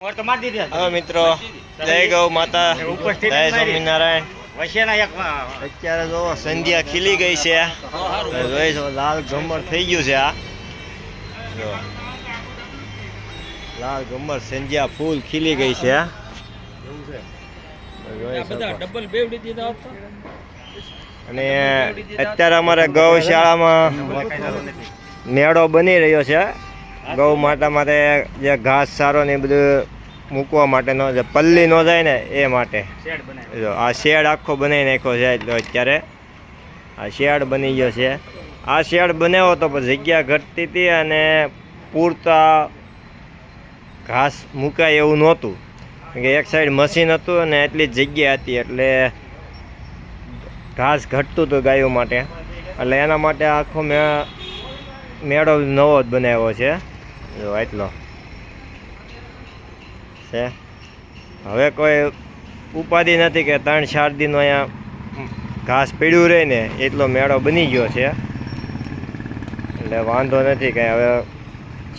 મોર દીધી હવે મિત્રો જય ગૌ માતા ઉપસ્થિત જય સ્વામિનારાયણ. અત્યારે જો સંધ્યા ખીલી ગઈ છે. જોઈ છો લાલ ગમર થઈ ગયું છે આ. લાલ ગમર સંધ્યા ફૂલ ખીલી ગઈ છે આ. અને અત્યારે અમારે ગૌશાળામાં મેળો બની રહ્યો છે. ગૌ માતા માટે જે ઘાસ સારો ને એ બધું મૂકવા માટેનો જે પલ્લી નો જાય ને એ માટે. જો આ શેડ આખો બનાવી નાખ્યો છે એટલે અત્યારે. આ શેડ બની ગયો છે. આ શેડ બનાવ્યો તો પણ જગ્યા ઘટતી હતી અને પૂરતા ઘાસ મૂકાય એવું નહોતું. કે એક સાઈડ મશીન હતું અને એટલી જ જગ્યા હતી એટલે ઘાસ ઘટતું હતું ગાયો માટે. એટલે એના માટે આખો મેં મેળો નવો જ બનાવ્યો છે. જો એટલો છે? હવે કોઈ ઉપાધિ નથી કે ત્રણ ચાર દિનો અહીંયા ઘાસ પીડ્યું રહે ને એટલો મેળો બની ગયો છે. એટલે વાંધો નથી કે હવે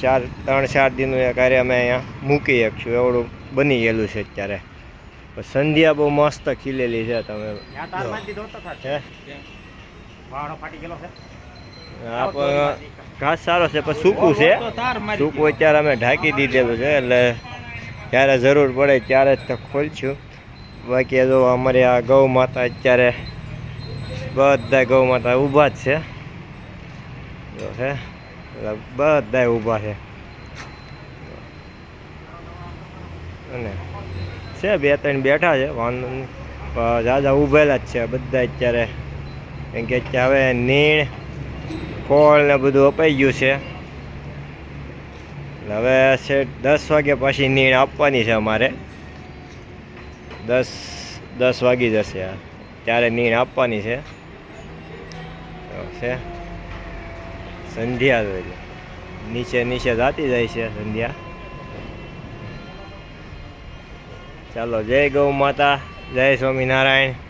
ચાર ત્રણ ચાર દિનનું એ કાર્ય અમે અહીંયા મૂકી શકશું એવડું બની ગયેલું છે અત્યારે. સંધ્યા બહુ મસ્ત ખીલેલી છે તમે. છે વાળો ફાટી ગયેલો છે. ઘાસ સારો છે, પણ સૂકું છે. સૂકું અત્યારે અમે ઢાંકી દીધેલું છે, એટલે જ્યારે જરૂર પડે ત્યારે જ તો ખોલશું. બાકી જો અમારી આ ગૌ માતા અત્યારે બધા ગૌ માતા ઊભા જ છે. જો છે બધા ઊભા છે. અને છે, બે ત્રણ બેઠા છે, વાંધો નહીં. દાદા ઊભેલા જ છે બધા અત્યારે. કેમ કે હવે નીણ ફળ ને બધું અપાઈ ગયું છે. હવે છે દસ વાગ્યા પછી નીણ આપવાની છે અમારે. દસ દસ વાગી જશે ત્યારે નીણ આપવાની છે. છે. સંધ્યા નીચે નીચે જાતી જાય છે સંધ્યા. ચાલો, જય ગૌ માતા, જય સ્વામિનારાયણ.